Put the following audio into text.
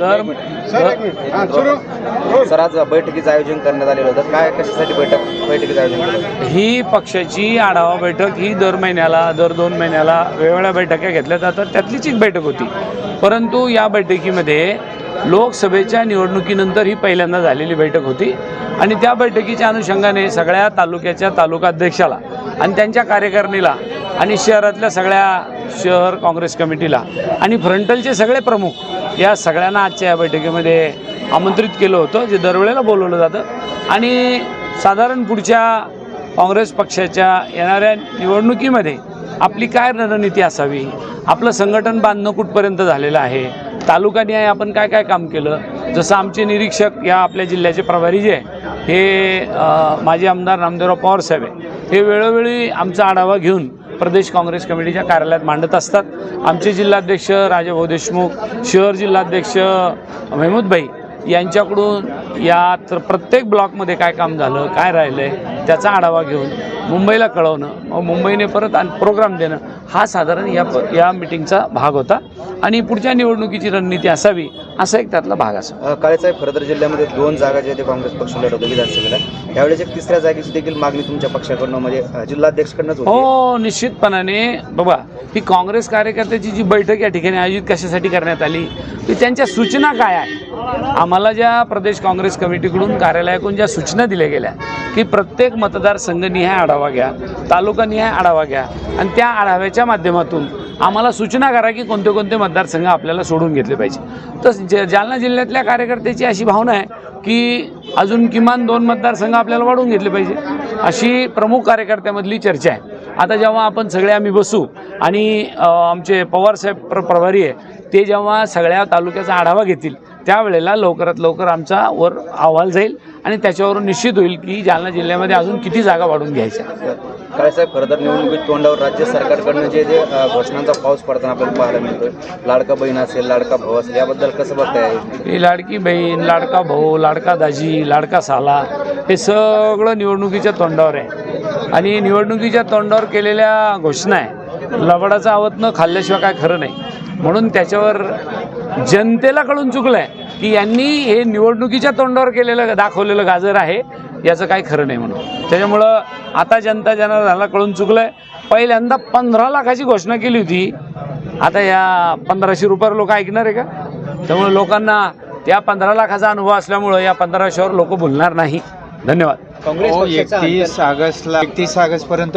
दर सर आज बैठकीचं आयोजन करण्यात आलेलं होतं. काय कशासाठी बैठक बैठकीचं आयोजन केलं? ही पक्षाची आढावा बैठक ही दर महिन्याला दर दोन महिन्याला वेगवेगळ्या बैठका घेतल्या जातात. त्यातलीच एक बैठक होती. परंतु या बैठकीमध्ये लोकसभेच्या निवडणुकीनंतर ही पहिल्यांदा झालेली बैठक होती. आणि त्या बैठकीच्या अनुषंगाने सगळ्या तालुक्याच्या तालुकाध्यक्षाला आणि त्यांच्या कार्यकारिणीला आणि शहरातल्या सगळ्या शहर काँग्रेस कमिटीला आणि फ्रंटलचे सगळे प्रमुख या सगळ्यांना आजच्या या बैठकीमध्ये आमंत्रित केलं होतं जे दरवेळेला बोलवलं जातं. आणि साधारण पुढच्या काँग्रेस पक्षाच्या येणाऱ्या निवडणुकीमध्ये आपली काय रणनीती असावी? आपलं संघटन बांधणं कुठपर्यंत झालेलं आहे? तालुकानिहाय आपण काय काय काम केलं? जसं आमचे निरीक्षक या आपल्या जिल्ह्याचे प्रभारी जे आहे हे माझे माजी आमदार रामदेवराव पवार साहेब आहे हे वेळोवेळी आमचा आढावा घेऊन प्रदेश काँग्रेस कमिटीच्या कार्यालयात मांडत असतात. आमचे जिल्हाध्यक्ष राजाभाऊ देशमुख शहर जिल्हाध्यक्ष महमूदभाई यांच्याकडून या तर प्रत्येक ब्लॉकमध्ये काय काम झालं काय राहिलं आहे त्याचा आढावा घेऊन मुंबईला कळवणं मग मुंबईने परत आणि प्रोग्राम देणं हा साधारण या प या मिटिंगचा भाग होता. आणि पुढच्या निवडणुकीची रणनीती असावी असा एक त्यातला भाग असा. काळेसाहेब खरं तर जिल्ह्यामध्ये दोन जागा ज्या ते काँग्रेस पक्ष लढवतो विधानसभेला यावेळेस एक तिसऱ्या जागेची देखील मागणी तुमच्या पक्षाकडनं म्हणजे जिल्हाध्यक्षकडनंच होती. हो निश्चितपणाने. बाबा ही काँग्रेस कार्यकर्त्याची जी बैठक या ठिकाणी आयोजित कशासाठी करण्यात आली ती त्यांच्या सूचना काय आहे आम्हाला ज्या प्रदेश काँग्रेस कमिटीकडून कार्यालयाकडून ज्या सूचना दिल्या गेल्या की प्रत्येक मतदारसंघनिहाय आढावा घ्या तालुकानिहाय आढावा घ्या आणि त्या आढाव्याच्या माध्यमातून आम्हाला सूचना करा की कोणते कोणते मतदारसंघ आपल्याला सोडून घेतले पाहिजे. तर ज जालना जिल्ह्यातल्या कार्यकर्त्याची अशी भावना आहे की अजून किमान दोन मतदारसंघ आपल्याला वाढवून घेतले पाहिजे. अशी प्रमुख कार्यकर्त्यामधली चर्चा आहे. आता जेव्हा आपण सगळे आम्ही बसू आणि आमचे पवारसाहेब प्र प्रभारी आहे ते जेव्हा सगळ्या तालुक्याचा आढावा घेतील त्यावेळेला लवकरात लवकर आमचा वर अहवाल जाईल आणि त्याच्यावरून निश्चित होईल की जालना जिल्ह्यामध्ये अजून किती जागा वाढून घ्यायच्या. काळेसाहेब खरं तर निवडणुकीत तोंडावर राज्य सरकारकडनं जे जे घोषणांचा पाऊस पडताना आपल्याला पाहायला मिळतोय. लाडका बहीण असेल लाडका भाऊ असेल याबद्दल कसं बघताय? ही लाडकी बहीण लाडका भाऊ लाडका दाजी लाडका साला हे सगळं निवडणुकीच्या तोंडावर आहे. आणि निवडणुकीच्या तोंडावर केलेल्या घोषणा आहे. लबाडाचा आवत न खाल्ल्याशिवाय काय खरं नाही. म्हणून त्याच्यावर जनतेला कळून चुकलं आहे की यांनी हे निवडणुकीच्या तोंडावर केलेलं दाखवलेलं गाजर आहे याचं काही खरं नाही म्हणून. त्याच्यामुळं आता जनता जनार्दनाला कळून चुकलं आहे पहिल्यांदा पंधरा लाखाची घोषणा केली होती. आता या पंधराशे रुपयावर लोक ऐकणार आहे का? त्यामुळे लोकांना त्या पंधरा लाखाचा अनुभव असल्यामुळं या पंधराशेवर लोक बोलणार नाही. धन्यवाद. काँग्रेस हो एकतीस ऑगस्टला एकतीस ऑगस्ट पर्यंत